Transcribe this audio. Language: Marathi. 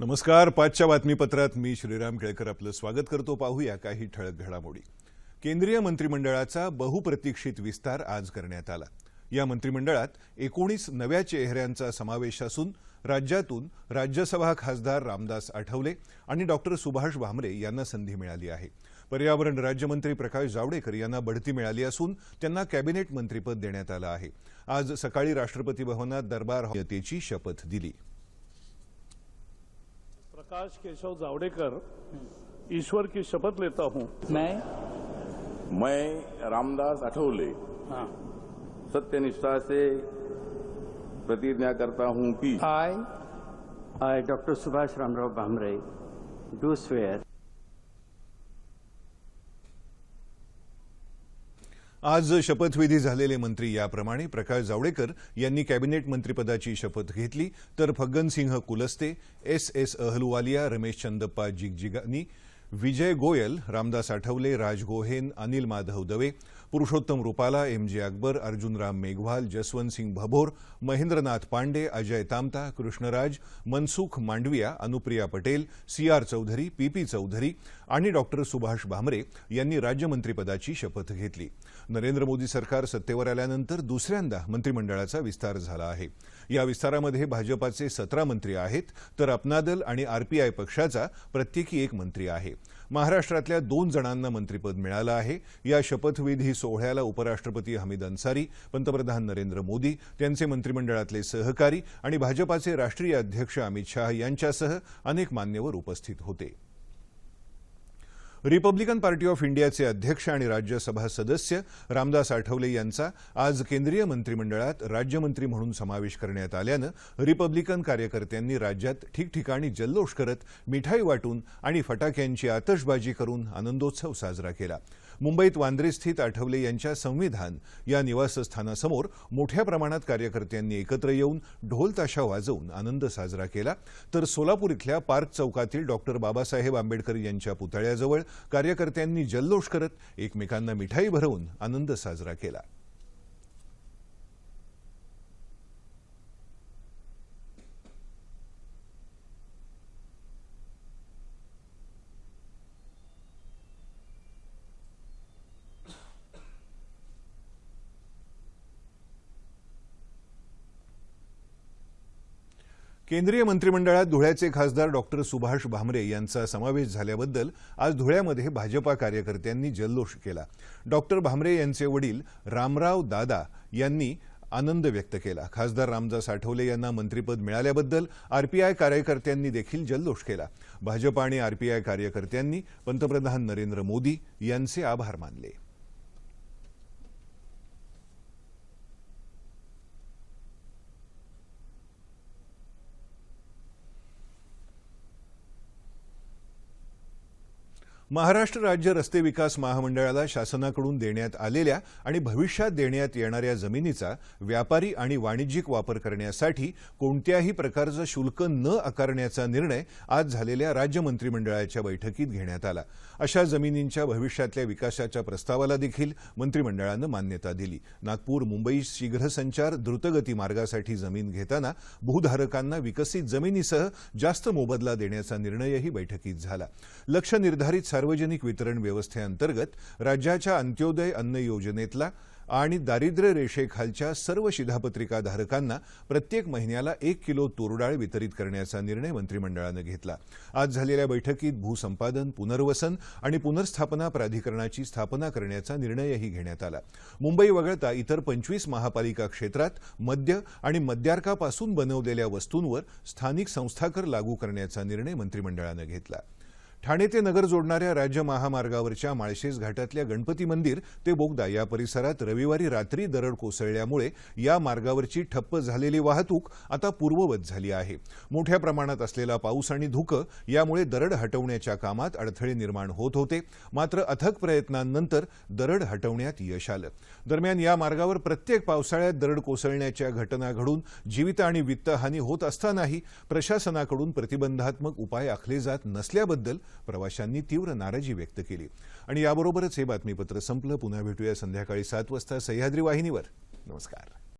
नमस्कार पाचच्या बातमीपत्रात मी श्रीराम केळकर आपलं स्वागत करतो. पाहूया काही ठळक घडामोडी. केंद्रीय मंत्रिमंडळाचा बहुप्रतीक्षित विस्तार आज करण्यात आला. या मंत्रिमंडळात एकोणीस नव्या चेहऱ्यांचा समावेश असून राज्यातून राज्यसभा खासदार रामदास आठवले आणि डॉक्टर सुभाष भामरे यांना संधी मिळाली आहे. पर्यावरण राज्यमंत्री प्रकाश जावडेकर यांना बढती मिळाली असून त्यांना कॅबिनेट मंत्रीपद देण्यात आलं आहे. आज सकाळी राष्ट्रपती भवनात दरबार हॉलतेची शपथ दिली. प्रकाश केशव जावड़ेकर ईश्वर की शपथ लेता हूँ। मैं? मैं रामदास अठौले हाँ। सत्यनिष्ठा से प्रतिज्ञा करता हूँ कि I I doctor Subhash Ramrao Bhamre do swear आज शपथविधी झालेले मंत्री याप्रमाणे प्रकाश जावडेकर यांनी कॅबिनेट मंत्रिपदाची शपथ घेतली तर Faggan Singh Kulaste S S Ahluwalia Ramesh Chandappa Jigajinagi Vijay Goel Ramdas Athawale Raj Gohain Anil Madhav Dave Purushottam Rupala M J Akbar Arjun Ram Meghwal Jaswant Singh Bhabhor Mahendranath Pandey Ajay Tamta Krishna Raj Mansukh Mandaviya Anupriya Patel C R Chaudhary P P Chaudhary आणि डॉक्टर सुभाष भामरे यांनी राज्यमंत्रीपदाची शपथ घेतली. नरेंद्र मोदी सरकार सत्तेवर आल्यानंतर दुसऱ्यांदा मंत्रिमंडळाचा विस्तार झाला आहे. या विस्तारामध्ये भाजपाचे सतरा मंत्री आहेत तर अपनादल आणि आरपीआय पक्षाचा प्रत्येकी एक मंत्री आहे. महाराष्ट्रातल्या दोन जणांना मंत्रिपद मिळालं आहे. या शपथविधी सोहळ्याला उपराष्ट्रपती हमीद अन्सारी पंतप्रधान नरेंद्र मोदी त्यांचे मंत्रिमंडळातले सहकारी आणि भाजपाचे राष्ट्रीय अध्यक्ष अमित शाह यांच्यासह अनेक मान्यवर उपस्थित होते. रिपब्लिकन पार्टी ऑफ इंडियाचे अध्यक्ष आणि राज्यसभा सदस्य रामदास आठवले यांचा आज केंद्रीय मंत्रिमंडळात राज्यमंत्री म्हणून समावेश करण्यात आल्यानं रिपब्लिकन कार्यकर्त्यांनी राज्यात ठिकठिकाणी जल्लोष करत मिठाई वाटून आणि फटाक्यांची आतषबाजी करून आनंदोत्सव साजरा केला. मुंबईत वांद्रे स्थित आठवले यांच्या संविधान या निवासस्थानासमोर मोठ्या प्रमाणात कार्यकर्त्यांनी एकत्र येऊन ढोल ताशा वाजवून आनंद साजरा केला. तर सोलापूर इथल्या पार्क चौकातील डॉक्टर बाबासाहेब आंबेडकर यांच्या पुतळ्याजवळ कार्यकर्त्यांनी जल्लोष करत एकमेकांना मिठाई भरवून आनंद साजरा केला. केंद्रीय मंत्रिमंडळात धुळ्याचे खासदार डॉक्टर सुभाष भामरे यांचा समावेश झाल्याबद्दल आज धुळ्यामध्ये भाजपा कार्यकर्त्यांनी जल्लोष केला. डॉक्टर भामरे यांचे वडील रामराव दादा यांनी आनंद व्यक्त केला. खासदार रामदास आठवले यांना मंत्रिपद मिळाल्याबद्दल आरपीआय कार्यकर्त्यांनी देखील जल्लोष केला. भाजपा आणि आरपीआय कार्यकर्त्यांनी पंतप्रधान नरेंद्र मोदी यांचे आभार मानले. महाराष्ट्र राज्य रस्ते विकास महामंडळाला शासनाकडून देण्यात आलेल्या आणि भविष्यात देण्यात येणाऱ्या जमिनीचा व्यापारी आणि वाणिज्यिक वापर करण्यासाठी कोणत्याही प्रकारचं शुल्क न आकारण्याचा निर्णय आज झालेल्या राज्य मंत्रिमंडळाच्या बैठकीत घेण्यात आला. अशा जमिनींच्या भविष्यातल्या विकासाच्या प्रस्तावाला देखील मंत्रिमंडळानं मान्यता दिली. नागपूर मुंबई शीघ्रसंचार द्रुतगती मार्गासाठी जमीन घेताना भूधारकांना विकसित जमिनीसह जास्त मोबदला देण्याचा निर्णयही बैठकीत झाला. लक्ष निर्धारित सार्वजनिक वितरण व्यवस्थेअंतर्गत राज्याच्या अंत्योदय अन्न योजनेतला आणि दारिद्र्य रेषेखालच्या सर्व शिधापत्रिका धारकांना प्रत्येक महिन्याला एक किलो तूरडाळ वितरित करण्याचा निर्णय मंत्रिमंडळानं घेतला. आज झालेल्या बैठकीत भूसंपादन पुनर्वसन आणि पुनर्स्थापना प्राधिकरणाची स्थापना करण्याचा निर्णयही घेण्यात आला. मुंबई वगळता इतर पंचवीस महापालिका क्षेत्रात मद्य आणि मद्यार्कापासून बनवलेल्या वस्तूंवर स्थानिक संस्थाकर लागू करण्याचा निर्णय मंत्रिमंडळानं घेतला. ठाणे ते नगर जोडणाऱ्या राज्य महामार्गावरच्या माळशेज घाटातल्या गणपती मंदिर ते बोगदा या परिसरात रविवारी रात्री दरड कोसळल्यामुळे या मार्गावरची ठप्प झालेली वाहतूक आता पूर्ववत झाली आहे. मोठ्या प्रमाणात असलेला पाऊस आणि धुकं यामुळे दरड हटवण्याच्या कामात अडथळे निर्माण होत होते. मात्र अथक प्रयत्नांनंतर दरड हटवण्यात यश आलं. दरम्यान या मार्गावर प्रत्येक पावसाळ्यात दरड कोसळण्याच्या घटना घडून जीवित आणि वित्तहानी होत असतानाही प्रशासनाकडून प्रतिबंधात्मक उपाय आखले जात नसल्याबद्दल प्रवाशांनी तीव्र नाराजी व्यक्त केली. आणि याबरोबरच हे बातमीपत्र संपलं. पुन्हा भेटूया संध्याकाळी सात वाजता सह्याद्री वाहिनीवर. नमस्कार.